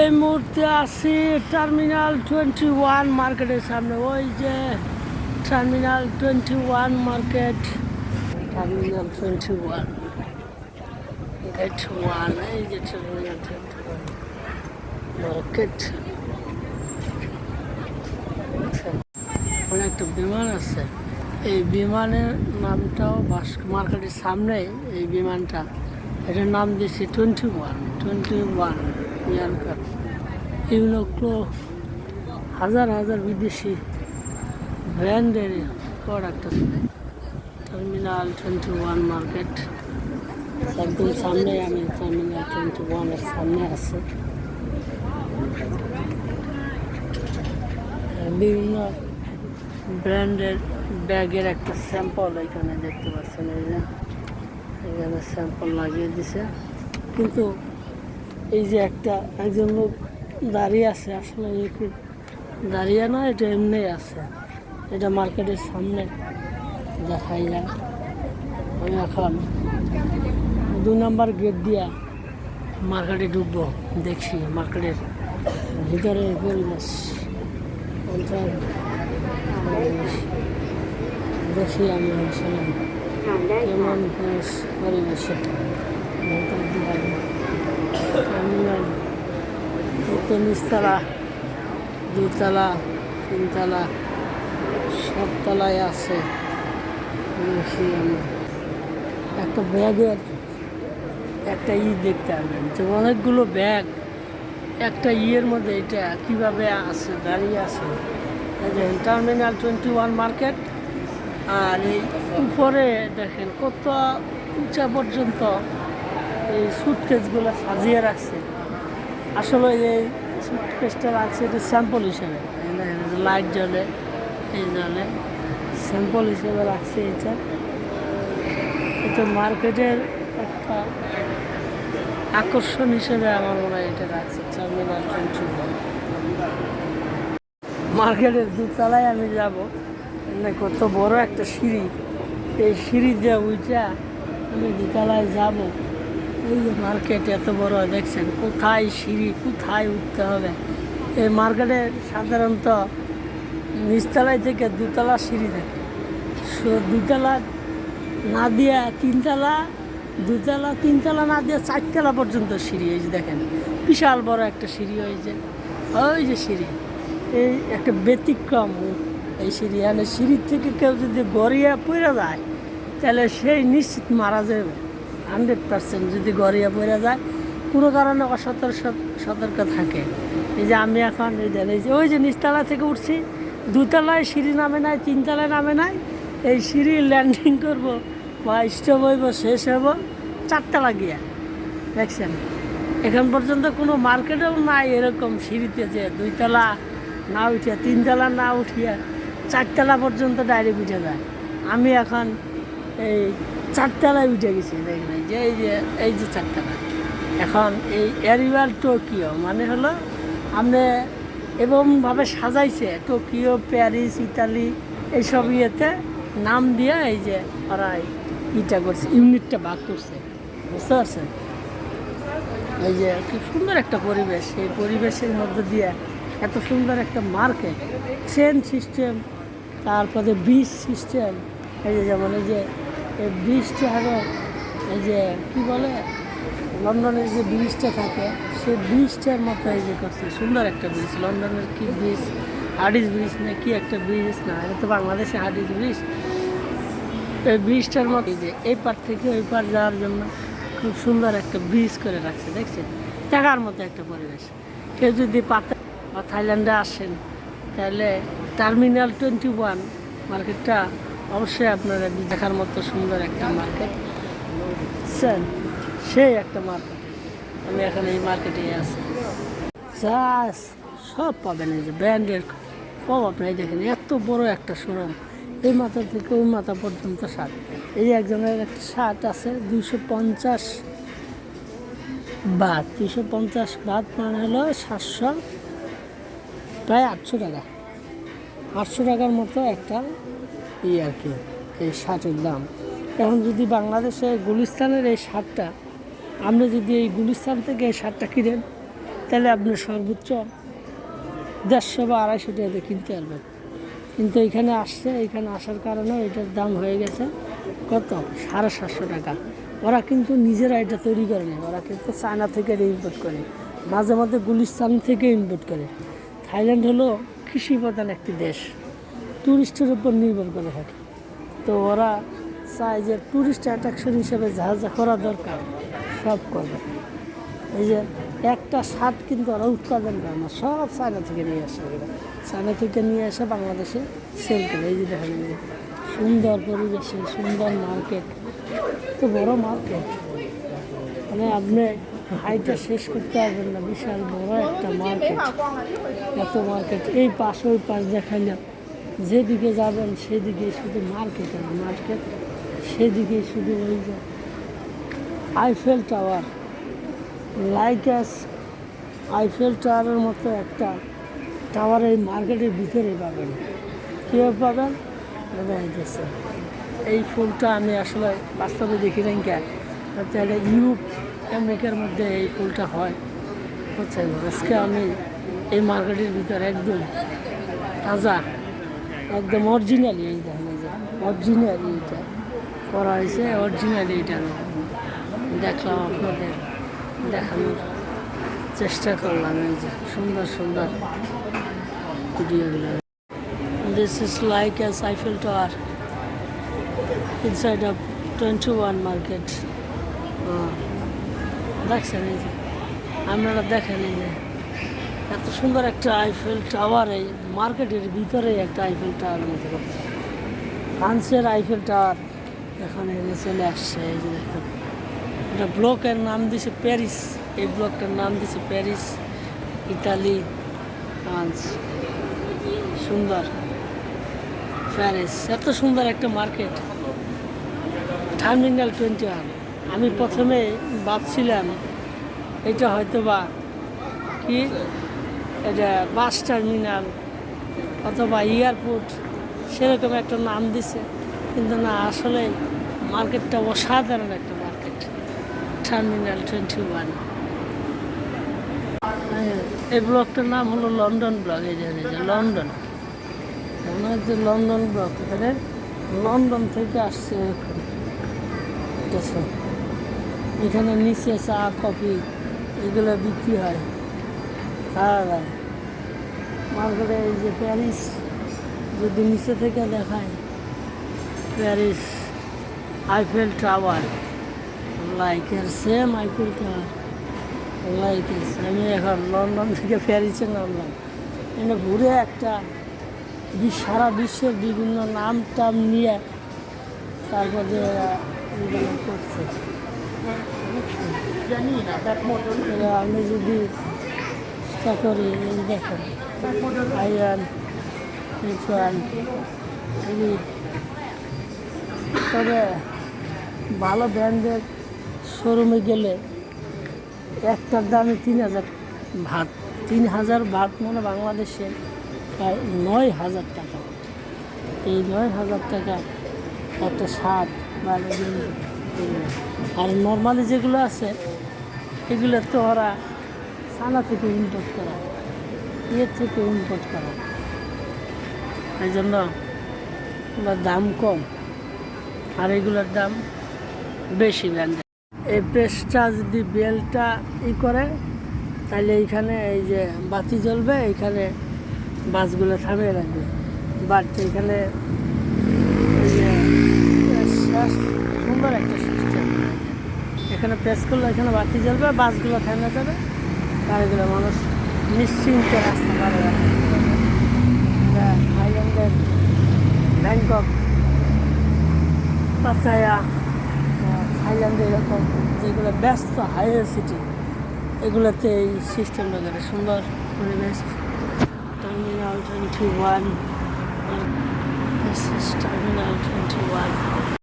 এই মুহূর্তে আসি টার্মিনাল টোয়েন্টি ওয়ান মার্কেটের সামনে। ওই যে terminal twenty one market terminal twenty one gate one এই যে টার্মিনাল টোয়েন্টি ওয়ান মার্কেট ওখানে একটা বিমান আছে। এই বিমানের নামটাও বাস মার্কেটের সামনে এই বিমানটা। এটার নাম দিয়েছে টোয়েন্টি ওয়ান টোয়েন্টি ওয়ান এগুলো তো হাজার হাজার বিদেশি ব্র্যান্ডের product terminal twenty one market একদম সামনে, আমি টার্মিনাল টোয়েন্টি ওয়ানের সামনে আছে। বিভিন্ন ব্র্যান্ডের ব্যাগের একটা স্যাম্পল এখানে দেখতে পাচ্ছেন, এই যে। এখানে স্যাম্পল লাগিয়ে দিছে। কিন্তু এই যে একটা, একজন লোক দাঁড়িয়ে আছে, আসলে দাঁড়িয়ে না, এটা এমনি আছে। এটা মার্কেটের সামনে দেখাই যায় আমি এখন দু নম্বর গেট দিয়া মার্কেটে ঢুকবো, দেখছি মার্কেটের ভিতরে পরিবেশ দেখি আমি কেমন পরিবেশ। টার্মিনাল তো নিচতলা দুতলা, তিনতলা, সবতলায় আছে। একটা ব্যাগের একটা ই দেখতে পারবেন যে অনেকগুলো ব্যাগ। একটা ইয়ের মধ্যে এটা কীভাবে আছে, দাঁড়িয়ে আছে। যে টার্মিনাল টোয়েন্টি ওয়ান মার্কেট আর এই উপরে দেখেন কত উঁচা পর্যন্ত এই সুটকেসগুলো সাজিয়ে রাখছে। আসলে এই সুটকেসটা রাখছে এটা স্যাম্পল হিসেবে। যে লাইট জ্বলে, এই জ্বলে। স্যাম্পল হিসেবে রাখছে এটা। এটা মার্কেটের একটা আকর্ষণ হিসেবে আমার মনে হয় এটা রাখছে টার্মিনাল টোয়েন্টি মার্কেটের দুতলায় আমি যাব। কত বড় একটা সিঁড়ি। এই সিঁড়ি দিয়ে উঠা আমি দুতলায় যাব। এই যে মার্কেট এত বড়, দেখছেন? কোথায় সিঁড়ি, কোথায় উঠতে হবে? এই মার্কেটে সাধারণত নিচতলায় থেকে দুতলা সিঁড়ি থাকে। সো দুতলা না দিয়ে তিনতলা, দুতলা, তিনতলা না দিয়ে চারতলা পর্যন্ত সিঁড়ি যে দেখেন। বিশাল বড় একটা সিঁড়ি হয়েছে ওই যে সিঁড়ি। এই একটা ব্যতিক্রম এই সিঁড়ি। মানে সিঁড়ির থেকে কেউ যদি গড়িয়া পড়ে যায়, তাহলে সেই নিশ্চিত মারা যাবে। হান্ড্রেড পার্সেন্ট যদি গড়িয়া পড়ে যায়, কোনো কারণে অসতর্ক সতর্ক থাকে। এই যে আমি এখন এই দেন এই যে, ওই যে নিচতলা থেকে উঠছি, দুতলায় সিঁড়ি নামে নাই, তিনতলায় নামে নাই, এই সিঁড়ি ল্যান্ডিং করব বা স্টপ হইব শেষ হইব, চারতলা গিয়া। দেখছেন? এখন পর্যন্ত কোনো মার্কেটেও নাই এরকম সিঁড়িতে যে দুইতলা না উঠিয়া, তিনতলা না উঠিয়া, চারতলা পর্যন্ত ডাইরেক্ট উঠে যায়। আমি এখন এই চারতলায় উঠে গেছে যে এই যে এই যে চারতলা। এখন এই এরিভাল টোকিও মানে হলো আপনি এরকমভাবে সাজাইছে, টোকিও, প্যারিস, ইতালি, এইসব ইয়েতে নাম দিয়ে এই যে ওরা ইটা করছে, ইউনিটটা ভাগ করছে। বুঝতে পারছেন? এই যে কি সুন্দর একটা পরিবেশ, এই পরিবেশের মধ্যে দিয়ে এত সুন্দর একটা মার্কেট। ট্রেন সিস্টেম তারপরে ব্রিজ সিস্টেম এই যে যেমন এই যে এই ব্রিজটা হবে এই যে, কি বলে? লন্ডনের যে ব্রিজটা থাকে, সেই ব্রিজটার মতো এই যে করছে। সুন্দর একটা ব্রিজ লন্ডনের কি ব্রিজ হার্ডিস ব্রিজ না কি একটা ব্রিজ না, এটা তো বাংলাদেশে হার্ডিস ব্রিজ এই ব্রিজটার মতো এই যে, এই পার থেকে ওই পার যাওয়ার জন্য খুব সুন্দর একটা ব্রিজ করে রাখছে, দেখছেন? দেখার মতো একটা পরিবেশ। কেউ যদি পাতা বা থাইল্যান্ডে আসেন, তাহলে টার্মিনাল টোয়েন্টি ওয়ান মার্কেটটা অবশ্যই আপনারা দেখার মতো সুন্দর একটা মার্কেট বুঝছেন সেই একটা মার্কেট আমি এখন এই মার্কেটে আছি। চাষ সব পাবেন এই যে ব্র্যান্ডের সব আপনি দেখেন এত বড় একটা শোরুম এই মাথা থেকে ওই মাথা পর্যন্ত শার্ট এই একজনের একটা শার্ট আছে দুইশো পঞ্চাশ বাদ দুইশো পঞ্চাশ বাদ মানে হলো সাতশো প্রায় আটশো টাকা। আটশো টাকার মতো একটা ই আর কি, এই শার্টের দাম। এখন যদি বাংলাদেশে গুলিস্তানের এই শার্টটা, আপনি যদি এই গুলিস্তান থেকে এই শার্টটা কিনেন, তাহলে আপনি সর্বোচ্চ দেড়শো বা আড়াইশো টাকাতে কিনতে পারবেন। কিন্তু এখানে আসছে, এখানে আসার কারণে এটার দাম হয়ে গেছে কত? সাড়ে সাতশো টাকা। ওরা কিন্তু নিজেরা এটা তৈরি করে না ওরা কিন্তু চায়না থেকে ইম্পোর্ট করে, মাঝে মাঝে গুলিস্তান থেকে ইম্পোর্ট করে। থাইল্যান্ড হলো কৃষি প্রধান একটি দেশ। ট্যুরিস্টের উপর নির্ভর করে থাকে। তো ওরা চায় যে ট্যুরিস্ট অ্যাট্রাকশন হিসেবে যা যা করা দরকার সব করবে। এই যে একটা শার্ট কিন্তু ওরা উৎপাদন করে না, সব চায়না থেকে নিয়ে আসে চায়না থেকে নিয়ে এসে বাংলাদেশে সেল করে। এই যে দেখেন যে সুন্দর পরিবেশে, সুন্দর মার্কেট তো বড় মার্কেট মানে আপনি হাইটা শেষ করতে পারবেন না, বিশাল বড় একটা মার্কেট এত মার্কেট এই পাশ ওই পাশ দেখাইলাম যেদিকে যাবেন, সেদিকে শুধু মার্কেট আর মার্কেট সেদিকে শুধু ওই যে Eiffel tower like as Eiffel টাওয়ারের মতো একটা টাওয়ার এই মার্কেটের ভিতরে পাবেন। কীভাবে পাবেন? দেখা এই ফুলটা আমি আসলে বাস্তবে দেখি নাই কেন এটা ইউরোপ আমেরিকার মধ্যে এই ফুলটা হয়। হচ্ছে আজকে আমি এই মার্কেটের ভিতরে একদম তাজা একদম অরিজিনালি এই দেখেন যে অরিজিনালি এইটা করা হয়েছে অরিজিনালি এটা দেখলাম আপনাদের, দেখানোর চেষ্টা করলাম এই যে, সুন্দর সুন্দর ভিডিওগুলো। This is like as Eiffel tower inside of twenty one market দেখছেন এই যে, আপনারা দেখেন এই যে। এত সুন্দর একটা আইফেল টাওয়ার এই মার্কেটের ভিতরে একটা আইফেল টাওয়ার মতো করছে। ফ্রান্সের আইফেল টাওয়ার এখানে এনে চলে আসছে, এই যে দেখেন এটা ব্লকের নাম দিছে প্যারিস এই ব্লকটার নাম দিছে প্যারিস ইতালি ফ্রান্স সুন্দর। প্যারিস এত সুন্দর একটা মার্কেট টার্মিনাল টোয়েন্টি ওয়ান আমি প্রথমে ভাবছিলাম, এটা হয়তো বা কি? এটা বাস টার্মিনাল অথবা এয়ারপোর্ট, সেরকম একটা নাম দিছে। কিন্তু না, আসলে মার্কেটটা অসাধারণ একটা মার্কেট। Terminal twenty one. এই ব্লকটার নাম হলো লন্ডন ব্লক, এই যে লন্ডন। মনে হচ্ছে লন্ডন ব্লক, এখানে লন্ডন থেকে আসছে এখানে নিচে চা, কফি, এগুলো বিক্রি হয়। খাওয়া যায় মার্কেটে এই যে প্যারিস যদি নিচে থেকে দেখায় প্যারিস আইফেল টাওয়ার লাইকের সেম আইফেল টাওয়ার লাইকের আমি এখন লন্ডন থেকে প্যারিসে নামলাম। এখানে ঘুরে একটা সারা বিশ্বের বিভিন্ন নাম টাম নিয়ে তারপরে করছে। আমি যদি চেষ্টা করি এই দেখেন আইয়ান এই তবে ভালো ব্র্যান্ডের শোরুমে গেলে একটার দামে তিন হাজার ভাত তিন হাজার ভাত মানে বাংলাদেশে প্রায় নয় হাজার টাকা। এই নয় হাজার টাকা একটা শার্ট বা আর নর্মালি যেগুলো আছে এগুলো তো ওরা সানা থেকে ইম্পোর্ট করা। ইয়ের থেকে ইম্পোর্ট করা। এই জন্য দাম কম। আর এগুলোর দাম বেশি ব্র্যান্ডের এই পেস্টটা যদি বেলটা ই করে তাহলে এইখানে এই যে বাতি জ্বলবে, এইখানে বাসগুলো থামিয়ে রাখবে। বাট এখানে সুন্দর একটা সিস্টেম এখানে প্রেস করলে এখানে বাতি জ্বলবে, বাসগুলো থেমে যাবে। গাড়িগুলো মানুষ নিশ্চিন্তে রাস্তা পারে থাইল্যান্ডের ব্যাংকক পাতায়া থাইল্যান্ডে এরকম যেগুলো ব্যস্ত হাইওয়ে সিটি এগুলোতে এই সিস্টেমটা করে সুন্দর পরিবেশ। Terminal twenty one terminal twenty one